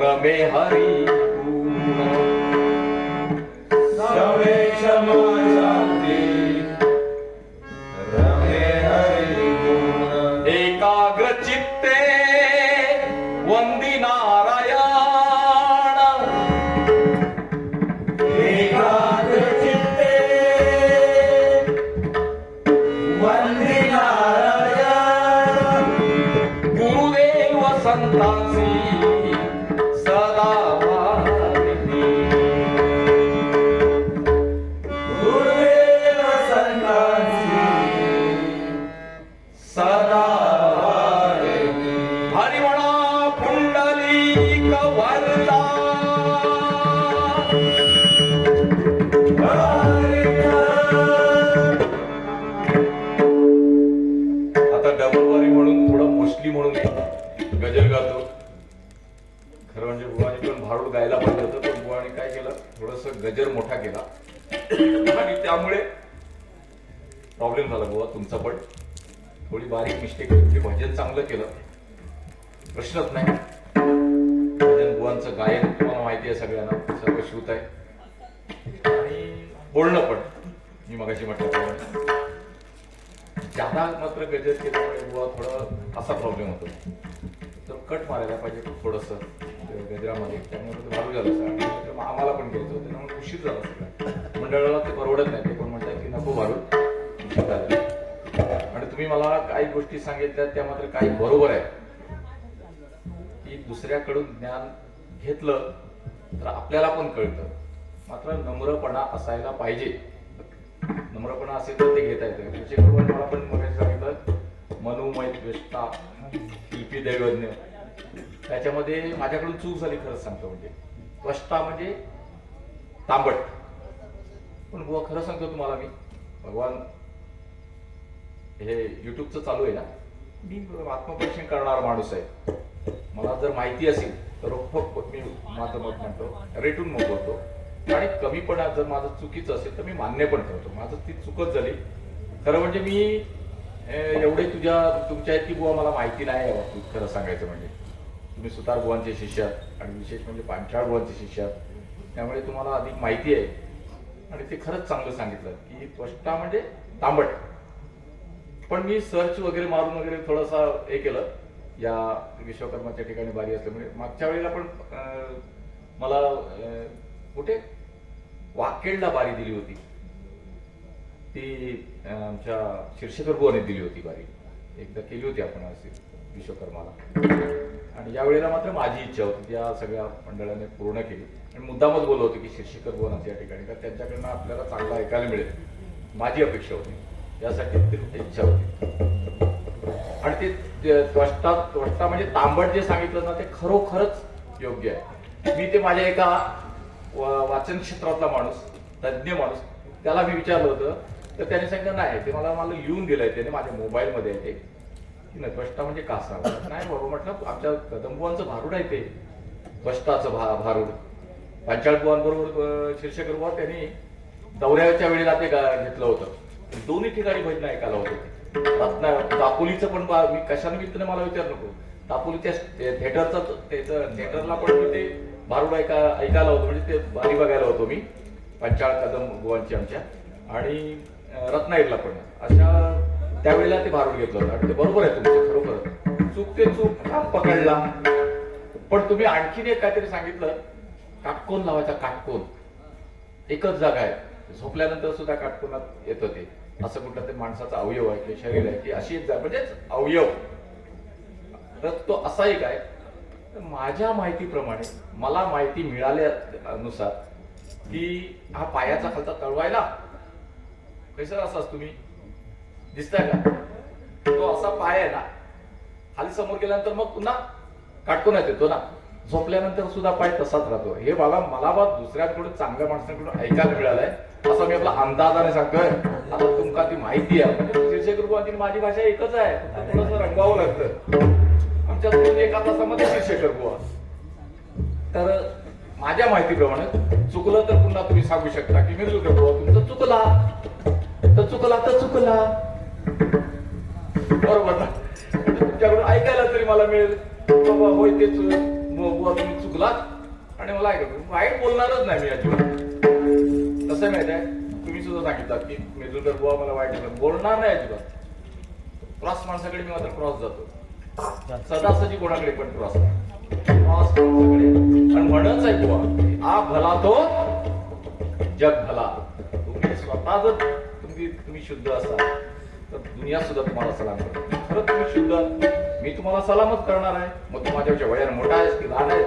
रमे हरी गजर मोठा केला. आणि त्यामुळे प्रॉब्लेम झाला बुवा तुमचा पण. थोडी बारीक मिस्टेक होती. भजन चांगलं केलं. प्रश्नच नाही. भजन बुवांचं गायन तुम्हाला माहिती आहे सगळ्यांना. सर्व श्रुत आहे. आणि बोलणं पण. मी मगाशी म्हटलं जादा मात्र गजर केल्यामुळे बुवा थोडं असा प्रॉब्लेम होतो. तर कट मारायला पाहिजे थोडस. गजरामध्ये त्यामुळे ते झालं सर आणि आम्हाला पण घ्यायचं होतं. त्यामुळे उशीर झाला सगळं. मंडळाला ते परवडत नाही. ते पण म्हणतात की नको भारू उशीर झाला. आणि तुम्ही मला काही गोष्टी सांगितल्या त्या मात्र काही बरोबर आहे की दुसऱ्याकडून ज्ञान घेतलं तर आपल्याला पण कळतं. मात्र नम्रपणा असायला पाहिजे. नम्रपणा असेल तर ते घेता येतं. विशेष मला पण मगाशी सांगितलं मनुमय द्वेष्टा लिपी दैवज्ञ. त्याच्यामध्ये माझ्याकडून चूक झाली खरंच सांगतो म्हणजे. त्वष्टा म्हणजे तांबट. पण बुवा खरं सांगतो तुम्हाला मी. भगवान हे युट्यूबचं चालू आहे ना. मी आत्मपरीक्षण करणारा माणूस आहे. मला जर माहिती असेल तर मी माझं मत म्हणतो रेटून मत बोलतो आणि कमी पण जर माझं चुकीचं असेल तर मी मान्य पण करतो. माझं ती चुकच झाली. खरं म्हणजे मी एवढे तुझ्या तुमच्या इतकी बुवा मला माहिती नाही आहे बाबतीत खरं सांगायचं म्हणजे. तुम्ही सुतार बुवांचे शिष्य आणि विशेष म्हणजे पांचाळ बुवांचे शिष्य त्यामुळे तुम्हाला अधिक माहिती आहे. आणि ते खरंच चांगलं सांगितलं की त्वष्टा म्हणजे तांबट. पण मी सर्च वगैरे मारून वगैरे थोडासा हे केलं. या विश्वकर्माच्या ठिकाणी बारी असल्यामुळे मागच्या वेळेला पण मला कुठे? वाकेडला बारी दिली होती. ती आमच्या शीर्षकर बुवाने दिली होती बारी. एकदा केली होती आपण अशी. विश्वकर्माला. आणि यावेळेला मात्र माझी इच्छा होती ती या सगळ्या मंडळाने पूर्ण केली. आणि मुद्दामच बोललो होतो की शिर्षेकर बुवानाच या ठिकाणी. तर त्यांच्याकडनं आपल्याला चांगला ऐकायला मिळेल. माझी अपेक्षा होती. यासाठी ती इच्छा होती. आणि ते त्वष्टा त्वष्टा म्हणजे तांबट जे सांगितलं ना ते खरोखरच योग्य आहे. मी ते माझ्या एका वाचन क्षेत्रातला माणूस तज्ज्ञ माणूस त्याला मी विचारलं होतं. तर त्याने सांगितलं नाही ते मला मला लिहून आहे त्याने माझ्या मोबाईलमध्ये आहे ते. नाही त्वष्टा म्हणजे कासा. नाही बरोबर म्हटलं आमच्या कदंबुवांचं भारूड आहे ते. त्वष्टाचं भा भारूड. पांचाळ बुवांबरोबर बुवा त्यांनी दौऱ्याच्या वेळेला ते गा- घेतलं होतं. दोन्ही ठिकाणी भजन ऐकायला होतं. रत्ना दापोलीचं पण मी कशानिमित्ताने मला विचार नको. दापोलीच्या थिएटरचा त्याचं थिएटरला पण मी ते भारूड ऐका ऐकायला होतो. म्हणजे ते बारी बघायला होतो मी. पंचाळ कदम बुवांची आमच्या. आणि रत्नागिरीला पण. अशा त्यावेळेला ते मारून घेतलं होतं. आणि ते बरोबर आहे तुमचं खरोखर. चूक ते चूक का पकडला. पण तुम्ही आणखीन एक काहीतरी सांगितलं. काटकोन लावायचा काटकोन. एकच जागा आहे. झोपल्यानंतर सुद्धा काटकोनात येतं ते. असं कुठलं ते माणसाचा अवयव आहे किंवा शरीर आहे. की अशी एक जागा म्हणजेच अवयव. तर तो असा एक आहे. माझ्या माहितीप्रमाणे मला माहिती मिळाल्यानुसार की हा पायाचा खालचा तळवायला. कैसा असाच तुम्ही? दिसताय का? तो असा पाय आहे ना खाली समोर गेल्यानंतर मग पुन्हा काटकोनात येतो ना. झोपल्यानंतर सुद्धा पाय तसाच राहतो. हे बाबा मला बा दुसऱ्याकडून चांगल्या माणसांकडून ऐकायला मिळालंय. असं मी आपला अंदाजाने सांगतोय. आता तुमका ती माहिती आहे. म्हणजे शीर्षक रुपयातील माझी भाषा एकच आहे. थोडस रंगावं रंगवावं लागतं. आमच्या दोन एका तासामध्ये शीर्षक बुवा तर माझ्या माहितीप्रमाणे चुकलं तर पुन्हा तुम्ही सांगू शकता की मी बुवा तुमचं चुकला. तर चुकला तर चुकला. बरोबर ना तुमच्याकडून ऐकायला तरी मला मिळेल. बाबा होय तेच बुवा तुम्ही चुकलात. आणि मला ऐकलं वाईट बोलणारच नाही मी अजिबात कसं माहिती आहे? तुम्ही सुद्धा सांगितलं की मेजुलकर बुवा मला वाईट बोलणार. बोलणार नाही अजिबात. क्रॉस माणसाकडे मी मात्र क्रॉस जातो. सदासजी कोणाकडे पण क्रॉस क्रॉस माणसाकडे. आणि म्हणच आहे बुवा आ भला तो जग भला. तुम्ही स्वतः जर तुम्ही तुम्ही शुद्ध असाल. तर दुनिया सुद्धा तुम्हाला सलाम करते. खरं तुम्ही शुद्ध मी तुम्हाला सलामच करणार आहे. मग तू माझ्यापेक्षा वयाने मोठा आहेस की लहान आहे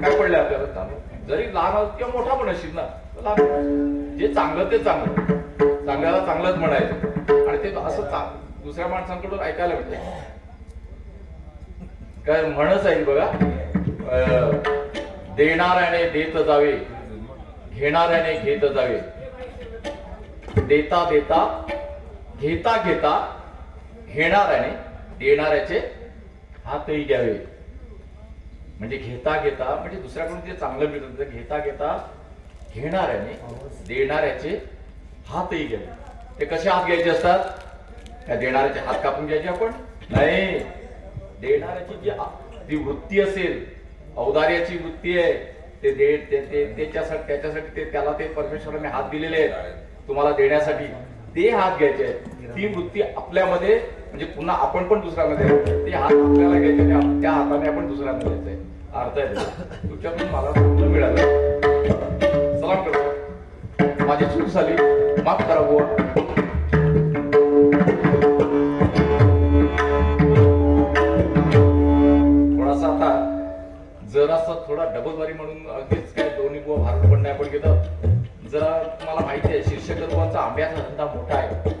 काय पडलं आपल्याला चालू जरी लहान किंवा मोठा पण असशील ना लहान. जे चांगलं ते चांगलं. चांगल्याला चांगलंच म्हणायचं. आणि ते असं दुसऱ्या माणसांकडून ऐकायला मिळते काय म्हणच आहे बघा. देणाऱ्याने देत जावे घेणाऱ्याने घेत जावे. देता देता घेता घेता घेणाऱ्याने देणाऱ्याचे हातही घ्यावे. म्हणजे घेता घेता म्हणजे दुसऱ्याकडून ते चांगलं मिळतं ते घेता घेता घेणाऱ्याने देणाऱ्याचे हातही घ्यावे. ते कसे हात घ्यायचे असतात? त्या देणाऱ्याचे हात कापून घ्यायचे आपण? नाही. देणाऱ्याची जी जी वृत्ती असेल औदार्याची वृत्ती आहे ते दे त्याच्यासाठी त्याच्यासाठी ते त्याला ते परमेश्वराने हात दिलेले आहेत. तुम्हाला देण्यासाठी. ते हात घ्यायचे आहेत. ती वृत्ती आपल्यामध्ये म्हणजे पुन्हा आपण पण दुसऱ्यामध्ये ते हात आपल्याला घ्यायचे त्या हाताने आपण दुसऱ्याला द्यायचंय अर्थ आहे त्याचा. मला पूर्ण मिळालं. सलाम करतो माझी चूक झाली. माफ करा बुवा. थोडासा आता जरासा थोडा डबलबारी म्हणून अगदीच काय दोन्ही बुवा भारत पण नाही आपण घेतो जरा तुम्हाला माहिती आहे शीर्षकत्वाचा अभ्यास धंदा मोठा आहे.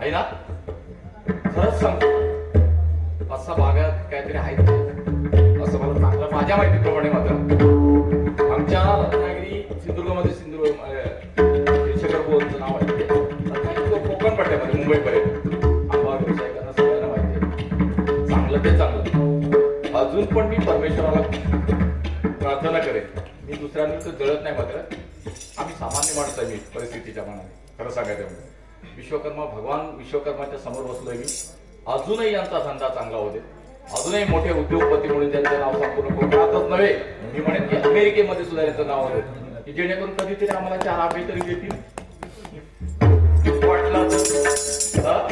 आहे ना? खरंच सांगतो. पाच सहा भागात काहीतरी आहेत. असं मला सांगलं माझ्या माहितीप्रमाणे मात्र. आमच्या रत्नागिरी सिंधुदुर्गमध्ये सिंधुदुर्ग अं, बोलचं नाव आहे. रत्नागिरी कोकण पट्ट्यामध्ये मुंबईपर्यंत. आंबा व्यावसायिकांना सगळ्यांना माहिती आहे. चांगलं ते चांगलं. अजून पण मी परमेश्वराला प्रार्थना करेन. मी दुसऱ्यांवर जळत नाही मात्र. सामान्य माणूस आहे मी परिस्थितीच्या मनाने खरं सांगायचं म्हणजे. विश्वकर्मा भगवान विश्वकर्माच्या समोर बसलोय मी. अजूनही यांचा धंदा चांगला होते अजूनही मोठे उद्योगपती म्हणून त्यांचं नाव संपूर्ण कोकणातच नव्हे मी म्हणेन की अमेरिकेमध्ये सुद्धा यांचं नाव होतं की जेणेकरून कधीतरी आम्हाला चार आंबे तरी देतील. वाटला तर.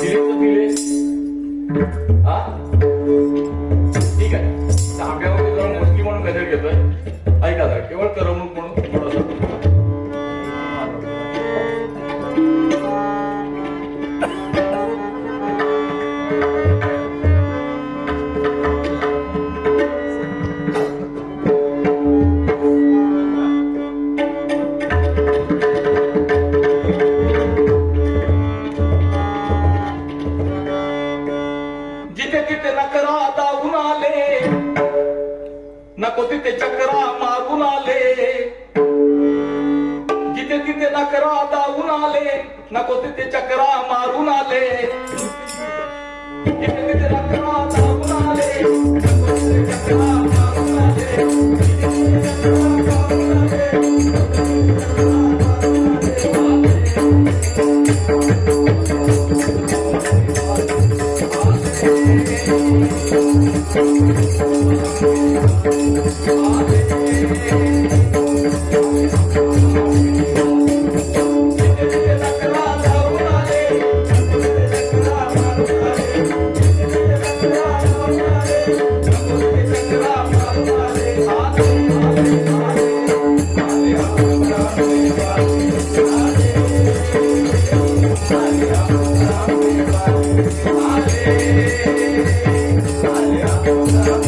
दिले हा? Give me the crowd. आता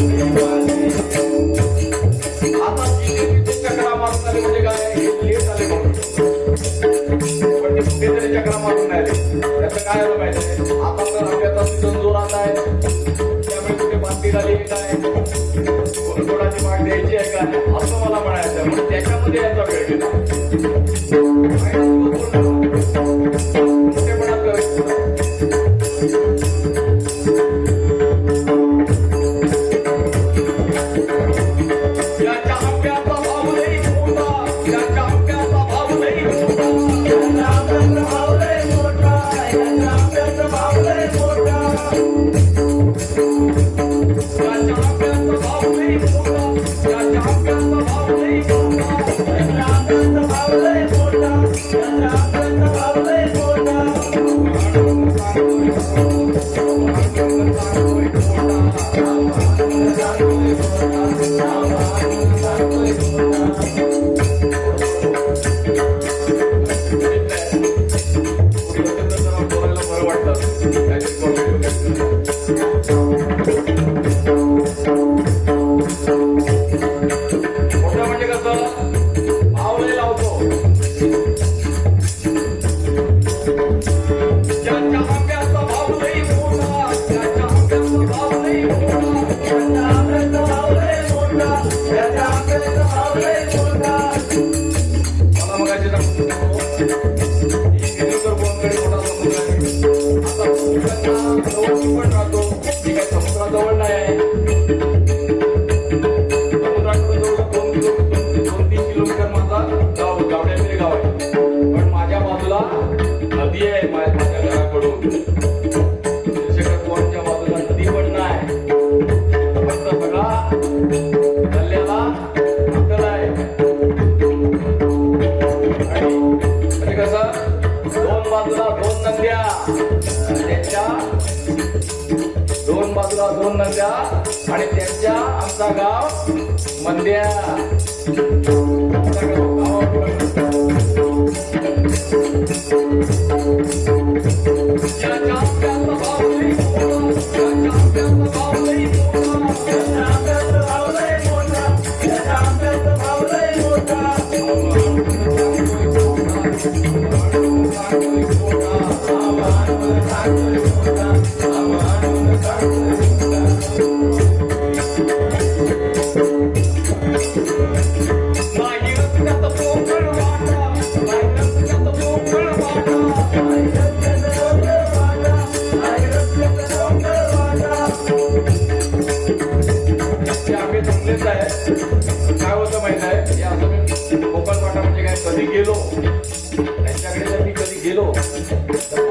गेलो.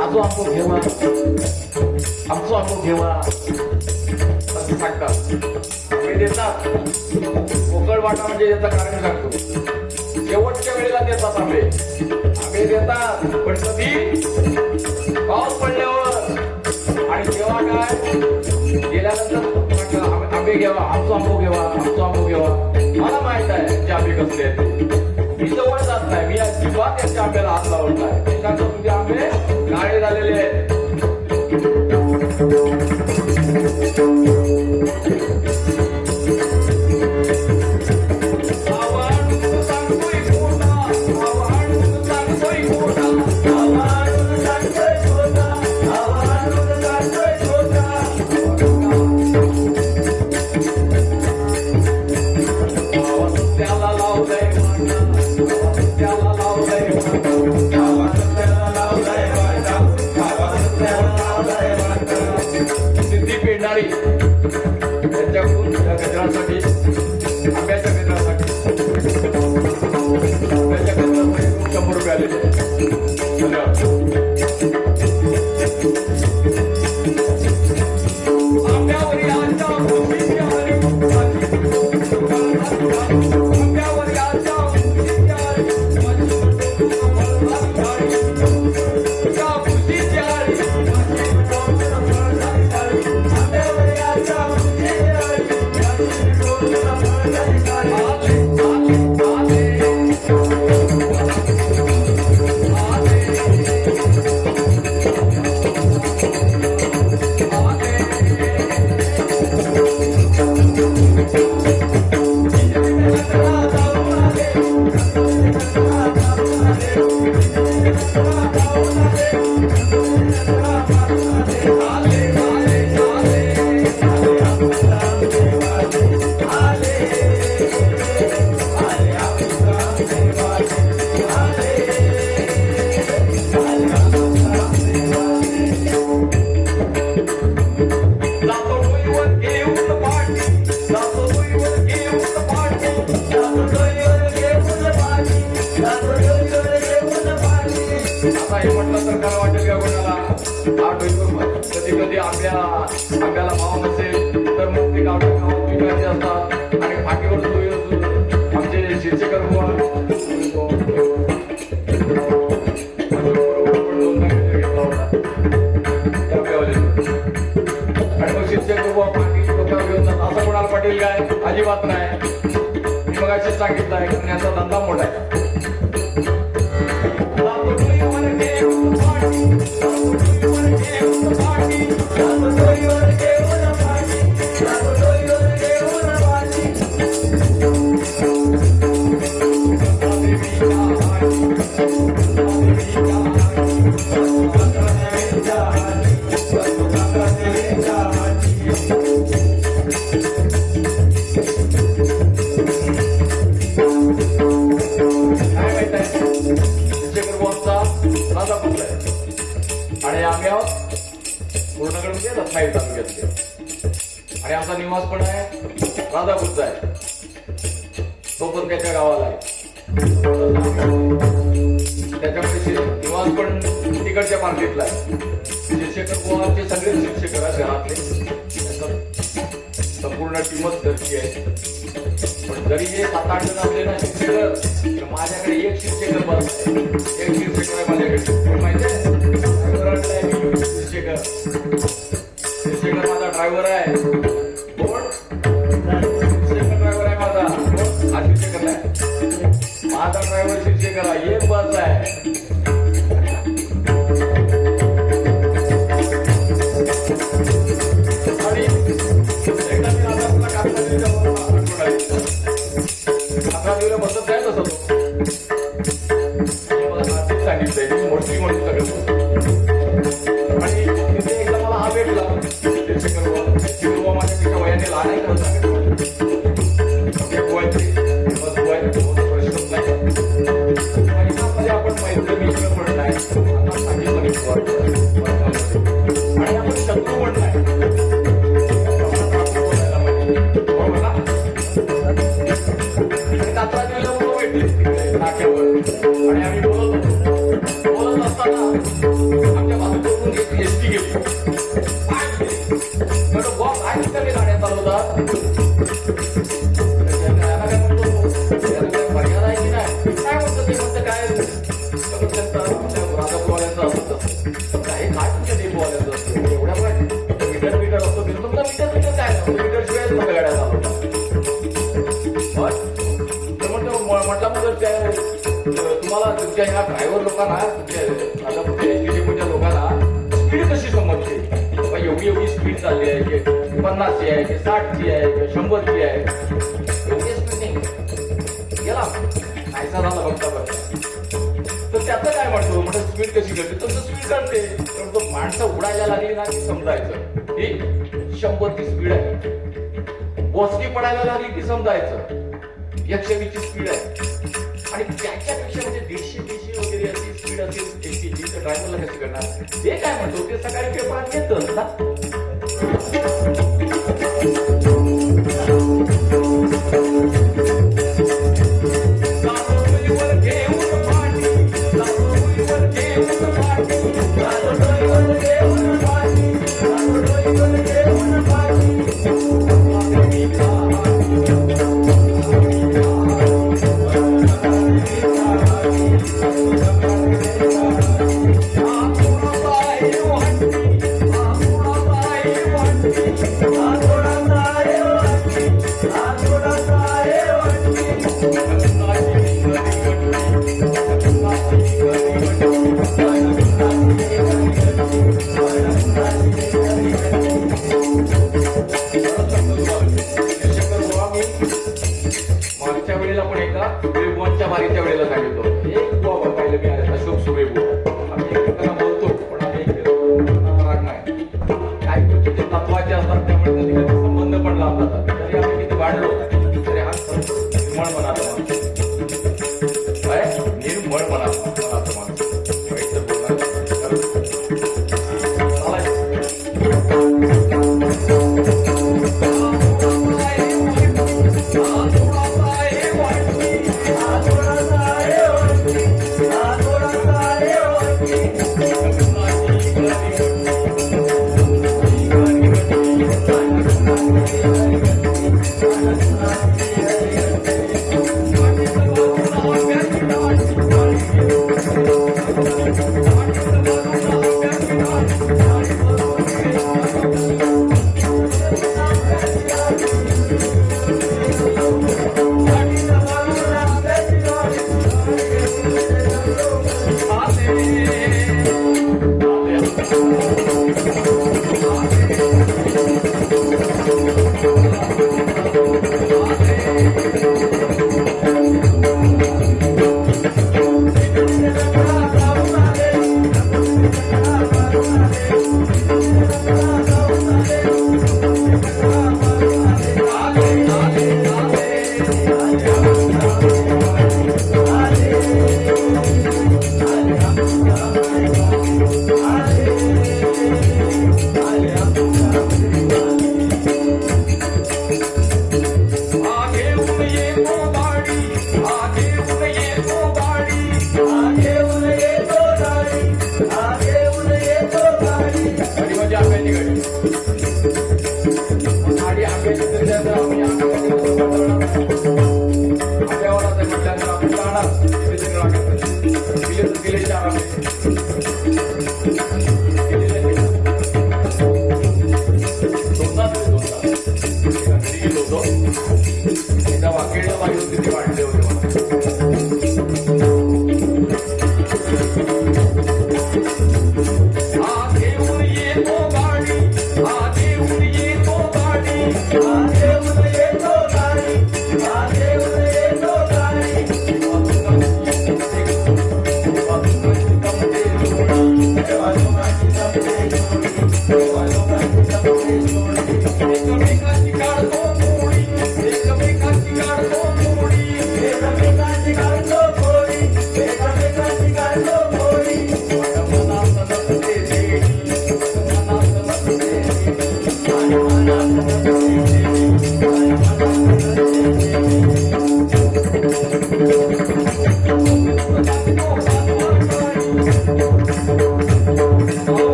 आजो आपण घेवा आमचो आपण घेवा असं सांगतात. देतात. कोकण वाटा म्हणजे याचं कारण सांगतो. शेवटच्या वेळेला देतात आंबे आंबे देतात. पण कधी? पाऊस पडल्यावर. आणि जेव्हा काय? गेल्यानंतर आंबे घेवा. आमचो आंबो घेवा. आमचो आंबो घेवा. मला माहीत आहे आंबे कसले आहेत. विश्वास यांच्या आपल्याला आज लावला आहे. त्याच्यातून म्हणजे आंबे गाळे झालेले आहेत. अजिबात नाही. मी मगाशी सांगितलंय सांगितलं आहे करण्याचा धंदा मोठा आहे किंमत टीमच आहे. पण जरी हे सात आठ जण आपले ना शिक्षक तर माझ्याकडे एक शिक्षक बस. एक शिक्षक आहे माझ्याकडे. माहिती आहे शिक्षक. शिक्षक माझा ड्रायव्हर आहे. माझा. माझा ड्रायव्हर शिक्षक आहे. एक बस आहे. माझ्यापेक्षा म्हटलं मग काय त्या तुम्हाला तुमच्या ह्या ड्रायव्हर लोकांना तुमच्या आता कुठे लोकांना स्पीड कशी समजते? बाबा एवढी एवढी स्पीड चालली आहे की पन्नासची आहे की साठची आहे की शंभरची आहे. एवढी स्पीड नाही. गेला. नाहीसा झाला बघता बघता तर त्याचं काय म्हणतो? म्हणजे स्पीड कशी करते? तसं स्पीड करते. पण तो माणसं उडायला लागली ना की समजायचं. ही शंभरची स्पीड आहे. बोसकी पडायला लागली की समजायचं. एकशे वीसची स्पीड आहे. आणि त्याच्यापेक्षा म्हणजे दीडशे दीडशे वगैरे अशी स्पीड असेल एसटीची तर ड्रायव्हरला कशी करणार? ते काय म्हणतो? ते सकाळी पेपरात येतं ना 说微博。